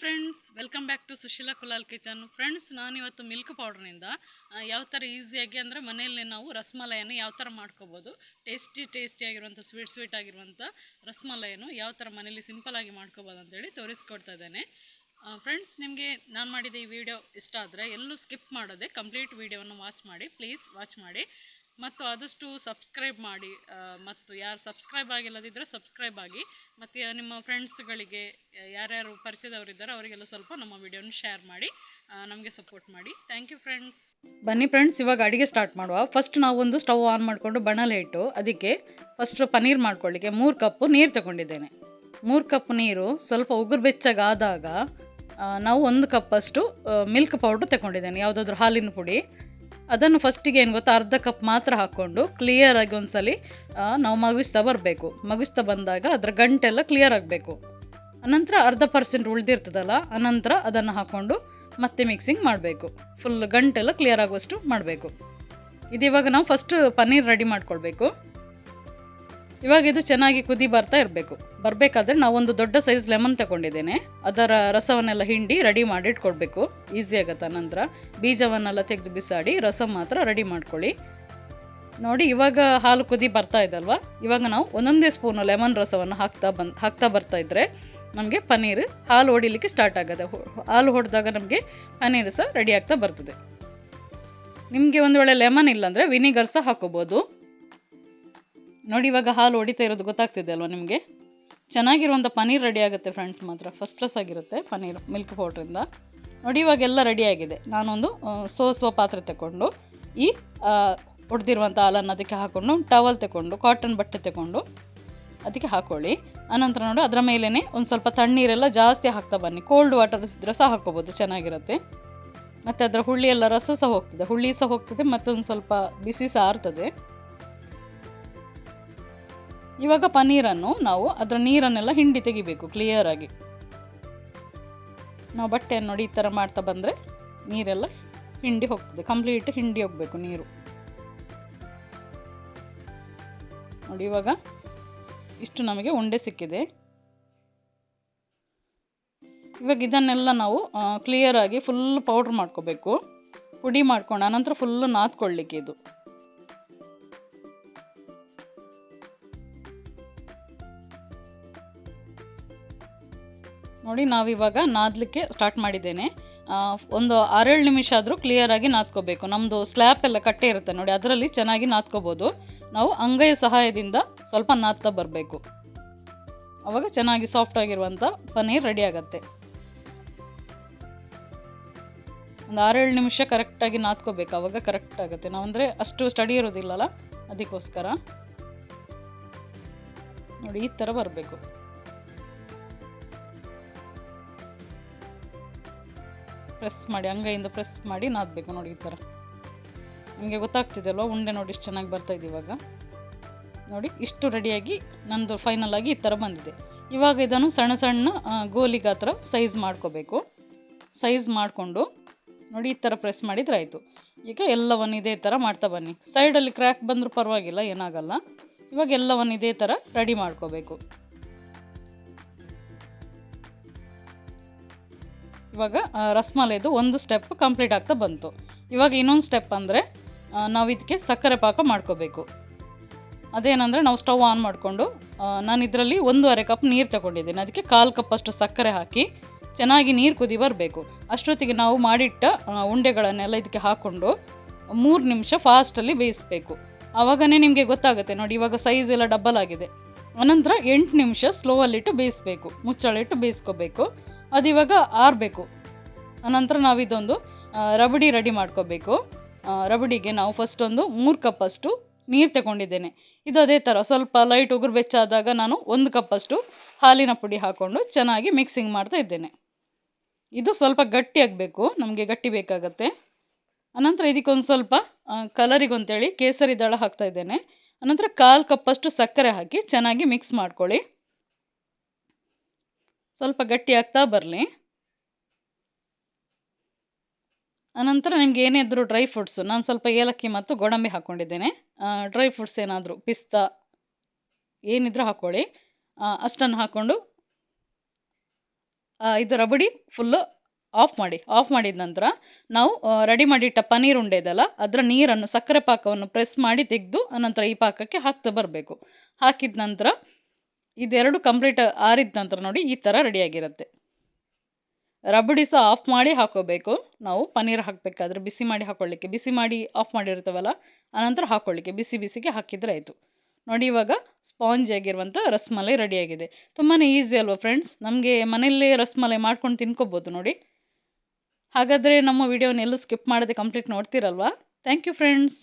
Friends welcome back to Sushila Kulal kitchen friends ನಾನಿವತ್ತು milk ಪೌಡ್ರ್ನಿಂದ ಯಾವ ಥರ ಈಸಿಯಾಗಿ ಅಂದರೆ ಮನೆಯಲ್ಲೇ ನಾವು ರಸಮಲಾಯನ್ನು ಯಾವ ಥರ ಮಾಡ್ಕೋಬೋದು. ಟೇಸ್ಟಿ ಟೇಸ್ಟಿಯಾಗಿರುವಂಥ ಸ್ವೀಟ್ ಸ್ವೀಟ್ ಆಗಿರುವಂಥ ರಸಮಲಾಯನ್ನು ಯಾವ ಥರ ಮನೇಲಿ ಸಿಂಪಲಾಗಿ ಮಾಡ್ಕೋಬೋದು ಅಂತೇಳಿ ತೋರಿಸ್ಕೊಡ್ತಾ ಇದ್ದೇನೆ. ಫ್ರೆಂಡ್ಸ್ ನಿಮಗೆ ನಾನು ಮಾಡಿದ ಈ ವಿಡಿಯೋ ಇಷ್ಟ ಆದರೆ ಎಲ್ಲೂ ಸ್ಕಿಪ್ ಮಾಡೋದೆ ಕಂಪ್ಲೀಟ್ ವಿಡಿಯೋವನ್ನು ವಾಚ್ ಮಾಡಿ ಪ್ಲೀಸ್ ವಾಚ್ ಮಾಡಿ. ಮತ್ತು ಆದಷ್ಟು ಸಬ್ಸ್ಕ್ರೈಬ್ ಮಾಡಿ ಮತ್ತು ಯಾರು ಸಬ್ಸ್ಕ್ರೈಬ್ ಆಗಿಲ್ಲದಿದ್ದರೆ ಸಬ್ಸ್ಕ್ರೈಬ್ ಆಗಿ, ಮತ್ತು ನಿಮ್ಮ ಫ್ರೆಂಡ್ಸ್ಗಳಿಗೆ ಯಾರ್ಯಾರು ಪರಿಚಯದವರಿದ್ದಾರೆ ಅವರಿಗೆಲ್ಲ ಸ್ವಲ್ಪ ನಮ್ಮ ವಿಡಿಯೋನ ಶೇರ್ ಮಾಡಿ ನಮಗೆ ಸಪೋರ್ಟ್ ಮಾಡಿ. ಥ್ಯಾಂಕ್ ಯು ಫ್ರೆಂಡ್ಸ್ ಬನ್ನಿ ಫ್ರೆಂಡ್ಸ್ ಇವಾಗ ಅಡುಗೆ ಸ್ಟಾರ್ಟ್ ಮಾಡುವ. ಫಸ್ಟ್ ನಾವು ಒಂದು ಸ್ಟವ್ ಆನ್ ಮಾಡಿಕೊಂಡು ಬಣಲೆ ಇಟ್ಟು, ಅದಕ್ಕೆ ಫಸ್ಟ್ ಪನ್ನೀರ್ ಮಾಡ್ಕೊಳ್ಳಿಕ್ಕೆ ಮೂರು ಕಪ್ಪು ನೀರು ತಗೊಂಡಿದ್ದೇನೆ. ಮೂರು ಕಪ್ ನೀರು ಸ್ವಲ್ಪ ಉಗುರು ಬೆಚ್ಚಗಾದಾಗ ನಾವು ಒಂದು ಕಪ್ಪಷ್ಟು ಮಿಲ್ಕ್ ಪೌಡ್ರ್ ತಗೊಂಡಿದ್ದೇನೆ. ಯಾವುದಾದ್ರೂ ಹಾಲಿನ ಪುಡಿ. ಅದನ್ನು ಫಸ್ಟಿಗೆ ಏನು ಗೊತ್ತಾ, ಅರ್ಧ ಕಪ್ ಮಾತ್ರ ಹಾಕ್ಕೊಂಡು ಕ್ಲಿಯರಾಗಿ ಒಂದು ಸಲ ನಾವು ಮಗಿಸ್ತಾ ಬರಬೇಕು. ಮಗಿಸ್ತಾ ಬಂದಾಗ ಅದರ ಗಂಟೆಲ್ಲ ಕ್ಲಿಯರ್ ಆಗಬೇಕು. ಅನಂತರ ಅರ್ಧ ಪರ್ಸೆಂಟ್ ಉಳಿದಿರ್ತದಲ್ಲ, ಅನಂತರ ಅದನ್ನು ಹಾಕ್ಕೊಂಡು ಮತ್ತೆ ಮಿಕ್ಸಿಂಗ್ ಮಾಡಬೇಕು. ಫುಲ್ ಗಂಟೆಲ್ಲ ಕ್ಲಿಯರ್ ಆಗುವಷ್ಟು ಮಾಡಬೇಕು. ಇದು ಇವಾಗ ನಾವು ಫಸ್ಟ್ ಪನ್ನೀರ್ ರೆಡಿ ಮಾಡ್ಕೊಳ್ಬೇಕು. ಇವಾಗ ಇದು ಚೆನ್ನಾಗಿ ಕುದಿ ಬರ್ತಾ ಇರಬೇಕು. ಬರಬೇಕಾದ್ರೆ ನಾವೊಂದು ದೊಡ್ಡ ಸೈಜ್ ಲೆಮನ್ ತಗೊಂಡಿದ್ದೇನೆ. ಅದರ ರಸವನ್ನೆಲ್ಲ ಹಿಂಡಿ ರೆಡಿ ಮಾಡಿ ಇಟ್ಕೊಳ್ಬೇಕು ಈಸಿ ಆಗುತ್ತೆ ನಂತರ ಬೀಜವನ್ನೆಲ್ಲ ತೆಗೆದು ಬಿಸಾಡಿ ರಸ ಮಾತ್ರ ರೆಡಿ ಮಾಡ್ಕೊಳ್ಳಿ. ನೋಡಿ, ಇವಾಗ ಹಾಲು ಕುದಿ ಬರ್ತಾ ಇದಲ್ವಾ ಇವಾಗ ನಾವು ಒಂದೊಂದೇ ಸ್ಪೂನು ಲೆಮನ್ ರಸವನ್ನು ಹಾಕ್ತಾ ಬಂದು, ಹಾಕ್ತಾ ಬರ್ತಾ ಇದ್ದರೆ ನಮಗೆ ಪನ್ನೀರ್ ಹಾಲು ಹೊಡಿಲಿಕ್ಕೆ ಸ್ಟಾರ್ಟ್ ಆಗುತ್ತೆ. ಹಾಲು ಹೊಡೆದಾಗ ನಮಗೆ ಪನ್ನೀರ್ ಸಹ ರೆಡಿ ಆಗ್ತಾ ಬರ್ತದೆ. ನಿಮಗೆ ಒಂದು ವೇಳೆ ಲೆಮನ್ ಇಲ್ಲಾಂದರೆ ವಿನಿಗರ್ ಸಹ ಹಾಕೋಬೋದು. ನೋಡಿ ಇವಾಗ ಹಾಲು ಹೊಡಿತಾ ಇರೋದು ಗೊತ್ತಾಗ್ತಿದೆ ಅಲ್ವಾ ನಿಮಗೆ? ಚೆನ್ನಾಗಿರುವಂಥ ಪನೀರ್ ರೆಡಿ ಆಗುತ್ತೆ ಫ್ರೆಂಡ್ಸ್ ಮಾತ್ರ. ಫಸ್ಟ್ ಕ್ಲಾಸ್ ಆಗಿರುತ್ತೆ ಪನೀರ್ ಮಿಲ್ಕ್ ಪೌಡ್ರಿಂದ ನೋಡಿ ಇವಾಗೆಲ್ಲ ರೆಡಿ ಆಗಿದೆ. ನಾನೊಂದು ಸೋಸುವ ಪಾತ್ರೆ ತಗೊಂಡು ಈ ಹೊಡೆದಿರುವಂಥ ಹಾಲನ್ನು ಅದಕ್ಕೆ ಹಾಕ್ಕೊಂಡು ಟವಲ್ ತಗೊಂಡು ಕಾಟನ್ ಬಟ್ಟೆ ತಗೊಂಡು ಅದಕ್ಕೆ ಹಾಕ್ಕೊಳ್ಳಿ ಆನಂತರ ನೋಡಿ, ಅದರ ಮೇಲೇ ಒಂದು ಸ್ವಲ್ಪ ತಣ್ಣೀರೆಲ್ಲ ಜಾಸ್ತಿ ಹಾಕ್ತಾ ಬನ್ನಿ. ಕೋಲ್ಡ್ ವಾಟರ್ ಇದ್ದರೆ ಸಹ ಹಾಕ್ಕೋಬೋದು, ಚೆನ್ನಾಗಿರುತ್ತೆ. ಮತ್ತು ಅದರ ಹುಳಿ ಎಲ್ಲ ರಸ ಸಹ ಹೋಗ್ತದೆ. ಹುಳಿ ಸಹ ಹೋಗ್ತದೆ, ಮತ್ತೊಂದು ಸ್ವಲ್ಪ ಬಿಸಿ ಸಹ ಆರ್ತದೆ. ಇವಾಗ ಪನ್ನೀರನ್ನು ನಾವು ಅದರ ನೀರನ್ನೆಲ್ಲ ಹಿಂಡಿ ತೆಗಿಬೇಕು ಕ್ಲಿಯರಾಗಿ ನಾವು ಬಟ್ಟೆಯನ್ನು ನೋಡಿ ಈ ಥರ ಮಾಡ್ತಾ ಬಂದರೆ ನೀರೆಲ್ಲ ಹಿಂಡಿ ಹೋಗ್ತದೆ ಕಂಪ್ಲೀಟ್ ಹಿಂಡಿ ಹೋಗಬೇಕು ನೀರು. ನೋಡಿ ಇವಾಗ ಇಷ್ಟು ನಮಗೆ ಉಂಡೆ ಸಿಕ್ಕಿದೆ. ಇವಾಗ ಇದನ್ನೆಲ್ಲ ನಾವು ಕ್ಲಿಯರಾಗಿ ಫುಲ್ ಪೌಡ್ರ್ ಮಾಡ್ಕೋಬೇಕು. ಪುಡಿ ಮಾಡ್ಕೊಂಡು, ಆನಂತರ ಫುಲ್ಲು ನಾದ್ಕೊಳ್ಳಿಕ್ಕೆ ಇದು. ನೋಡಿ, ನಾವಿವಾಗ ನಾದಲಿಕ್ಕೆ ಸ್ಟಾರ್ಟ್ ಮಾಡಿದ್ದೇನೆ. ಒಂದು ಆರೇಳು ನಿಮಿಷ ಆದರೂ ಕ್ಲಿಯರಾಗಿ ನಾದ್ಕೋಬೇಕು. ನಮ್ಮದು ಸ್ಲ್ಯಾಪ್ ಎಲ್ಲ ಕಟ್ಟೆ ಇರುತ್ತೆ ನೋಡಿ, ಅದರಲ್ಲಿ ಚೆನ್ನಾಗಿ ನಾದ್ಕೋಬೋದು. ನಾವು ಅಂಗೈಯ ಸಹಾಯದಿಂದ ಸ್ವಲ್ಪ ನಾದ್ತಾ ಬರಬೇಕು. ಆವಾಗ ಚೆನ್ನಾಗಿ ಸಾಫ್ಟ್ ಆಗಿರುವಂಥ ಪನ್ನೀರ್ ರೆಡಿ ಆಗುತ್ತೆ. ಒಂದು ಆರೇಳು ನಿಮಿಷ ಕರೆಕ್ಟಾಗಿ ನಾದ್ಕೋಬೇಕು. ಅವಾಗ ಕರೆಕ್ಟ್ ಆಗುತ್ತೆ. ನಾವು ಅಂದರೆ ಅಷ್ಟು ಸ್ಟಡಿ ಇರೋದಿಲ್ಲಲ್ಲ, ಅದಕ್ಕೋಸ್ಕರ. ನೋಡಿ, ಈ ಥರ ಬರಬೇಕು. ಪ್ರೆಸ್ ಮಾಡಿ, ಅಂಗೈಯಿಂದ ಪ್ರೆಸ್ ಮಾಡಿ ನಾದಬೇಕು ನೋಡಿ ಈ ಥರ. ನಿಮಗೆ ಗೊತ್ತಾಗ್ತಿದೆ ಅಲ್ವಾ ಉಂಡೆ ನೋಡಿ ಇಷ್ಟು ಚೆನ್ನಾಗಿ ಬರ್ತಾ ಇದೆ ಇವಾಗ. ನೋಡಿ, ಇಷ್ಟು ರೆಡಿಯಾಗಿ ನಂದು ಫೈನಲ್ ಆಗಿ ಈ ಥರ ಬಂದಿದೆ. ಇವಾಗ ಇದನ್ನು ಸಣ್ಣ ಸಣ್ಣ ಗೋಲಿ ಗಾತ್ರ ಸೈಜ್ ಮಾಡ್ಕೋಬೇಕು. ಸೈಜ್ ಮಾಡಿಕೊಂಡು ನೋಡಿ ಈ ಥರ ಪ್ರೆಸ್ ಮಾಡಿದ್ರೆ ಆಯಿತು. ಈಗ ಎಲ್ಲವನ್ನು ಇದೇ ಥರ ಮಾಡ್ತಾ ಬನ್ನಿ. ಸೈಡಲ್ಲಿ ಕ್ರ್ಯಾಕ್ ಬಂದರೂ ಪರವಾಗಿಲ್ಲ, ಏನಾಗಲ್ಲ. ಇವಾಗ ಎಲ್ಲವನ್ನು ಇದೇ ಥರ ರೆಡಿ ಮಾಡ್ಕೋಬೇಕು. ಇವಾಗ ರಸ್ಮಲೇದು ಒಂದು ಸ್ಟೆಪ್ ಕಂಪ್ಲೀಟ್ ಆಗ್ತಾ ಬಂತು. ಇವಾಗ ಇನ್ನೊಂದು ಸ್ಟೆಪ್ ಅಂದರೆ ನಾವು ಇದಕ್ಕೆ ಸಕ್ಕರೆ ಪಾಕ ಮಾಡ್ಕೋಬೇಕು. ಅದೇನಂದರೆ ನಾವು ಸ್ಟವ್ ಆನ್ ಮಾಡಿಕೊಂಡು ನಾನು ಇದರಲ್ಲಿ ಒಂದೂವರೆ ಕಪ್ ನೀರು ತಗೊಂಡಿದ್ದೀನಿ. ಅದಕ್ಕೆ ಕಾಲು ಕಪ್ಪಷ್ಟು ಸಕ್ಕರೆ ಹಾಕಿ ಚೆನ್ನಾಗಿ ನೀರು ಕುದಿ ಬರಬೇಕು. ಅಷ್ಟೊತ್ತಿಗೆ ನಾವು ಮಾಡಿಟ್ಟ ಉಂಡೆಗಳನ್ನೆಲ್ಲ ಇದಕ್ಕೆ ಹಾಕ್ಕೊಂಡು ಮೂರು ನಿಮಿಷ ಫಾಸ್ಟಲ್ಲಿ ಬೇಯಿಸಬೇಕು. ಆವಾಗನೇ ನಿಮಗೆ ಗೊತ್ತಾಗುತ್ತೆ, ನೋಡಿ ಇವಾಗ ಸೈಜ್ ಎಲ್ಲ ಡಬಲ್ ಆಗಿದೆ. ಅನಂತರ ಎಂಟು ನಿಮಿಷ ಸ್ಲೋವಲ್ಲಿಟ್ಟು ಬೇಯಿಸಬೇಕು ಮುಚ್ಚಳಿಟ್ಟು ಬೇಯಿಸ್ಕೋಬೇಕು. ಅದು ಇವಾಗ ಆರಬೇಕು. ಆನಂತರ ನಾವು ಇದೊಂದು ರಬಡಿ ರೆಡಿ ಮಾಡ್ಕೋಬೇಕು. ರಬಡಿಗೆ ನಾವು ಫಸ್ಟ್ ಒಂದು ಮೂರು ಕಪ್ಪಷ್ಟು ನೀರು ತಗೊಂಡಿದ್ದೇನೆ. ಇದು ಅದೇ ಥರ ಸ್ವಲ್ಪ ಲೈಟ್ ಉಗುರು ಬೆಚ್ಚಾದಾಗ ನಾನು ಒಂದು ಕಪ್ಪಷ್ಟು ಹಾಲಿನ ಪುಡಿ ಹಾಕ್ಕೊಂಡು ಚೆನ್ನಾಗಿ ಮಿಕ್ಸಿಂಗ್ ಮಾಡ್ತಾ ಇದ್ದೇನೆ. ಇದು ಸ್ವಲ್ಪ ಗಟ್ಟಿಯಾಗಬೇಕು ನಮಗೆ ಗಟ್ಟಿ ಬೇಕಾಗತ್ತೆ. ಆನಂತರ ಇದಕ್ಕೊಂದು ಸ್ವಲ್ಪ ಕಲರಿಗೆ ಅಂತೇಳಿ ಕೇಸರಿ ದಳ ಹಾಕ್ತಾ ಇದ್ದೇನೆ. ಅನಂತರ ಕಾಲು ಕಪ್ಪಷ್ಟು ಸಕ್ಕರೆ ಹಾಕಿ ಚೆನ್ನಾಗಿ ಮಿಕ್ಸ್ ಮಾಡ್ಕೊಳ್ಳಿ. ಸ್ವಲ್ಪ ಗಟ್ಟಿ ಆಗ್ತಾ ಬರಲಿ. ಅನಂತರ ನಿಮ್ಗೆ ಏನೇ ಇದ್ದರೂ ಡ್ರೈ ಫ್ರೂಟ್ಸು ನಾನು ಸ್ವಲ್ಪ ಏಲಕ್ಕಿ ಮತ್ತು ಗೋಡಂಬಿ ಹಾಕ್ಕೊಂಡಿದ್ದೇನೆ ಡ್ರೈ ಫ್ರೂಟ್ಸ್ ಏನಾದರೂ, ಪಿಸ್ತಾ, ಏನಿದ್ರೂ ಹಾಕ್ಕೊಳ್ಳಿ ಅಷ್ಟನ್ನು ಹಾಕ್ಕೊಂಡು ಇದು ರಬಡಿ ಫುಲ್ಲು ಆಫ್ ಮಾಡಿ. ಆಫ್ ಮಾಡಿದ ನಂತರ ನಾವು ರೆಡಿ ಮಾಡಿಟ್ಟ ಪನ್ನೀರ್ ಉಂಡೆ ಇದೆಯಲ್ಲ, ಅದರ ನೀರನ್ನು, ಸಕ್ಕರೆ ಪಾಕವನ್ನು ಪ್ರೆಸ್ ಮಾಡಿ ತೆಗೆದು, ಅನಂತರ ಈ ಪಾಕಕ್ಕೆ ಹಾಕ್ತಾ ಬರಬೇಕು. ಹಾಕಿದ ನಂತರ ಇದೆರಡು ಕಂಪ್ಲೀಟ್ ಆರಿದ ನಂತರ ನೋಡಿ ಈ ಥರ ರೆಡಿಯಾಗಿರುತ್ತೆ ರಬಡಿ ಸಹ ಆಫ್ ಮಾಡಿ ಹಾಕೋಬೇಕು. ನಾವು ಪನ್ನೀರ್ ಹಾಕಬೇಕಾದ್ರೆ ಬಿಸಿ ಮಾಡಿ ಹಾಕೊಳ್ಳಿಕ್ಕೆ. ಬಿಸಿ ಮಾಡಿ ಆಫ್ ಮಾಡಿರ್ತೀವಲ್ಲ, ಆನಂತರ ಹಾಕೊಳ್ಳಿಕ್ಕೆ. ಬಿಸಿ ಬಿಸಿಗೆ ಹಾಕಿದರೆ ಆಯಿತು. ನೋಡಿ ಇವಾಗ ಸ್ಪಾಂಜ್ ಆಗಿರುವಂಥ ರಸ್ಮಲೈ ರೆಡಿಯಾಗಿದೆ ತುಂಬಾ ಈಸಿ ಅಲ್ವಾ ಫ್ರೆಂಡ್ಸ್ ನಮಗೆ ಮನೆಯಲ್ಲೇ ರಸ್ಮಲೈ ಮಾಡ್ಕೊಂಡು ತಿನ್ಕೋಬೋದು ನೋಡಿ. ಹಾಗಾದರೆ ನಮ್ಮ ವಿಡಿಯೋನ ಎಲ್ಲೂ ಸ್ಕಿಪ್ ಮಾಡದೆ ಕಂಪ್ಲೀಟ್ ನೋಡ್ತೀರಲ್ವಾ? Thank you friends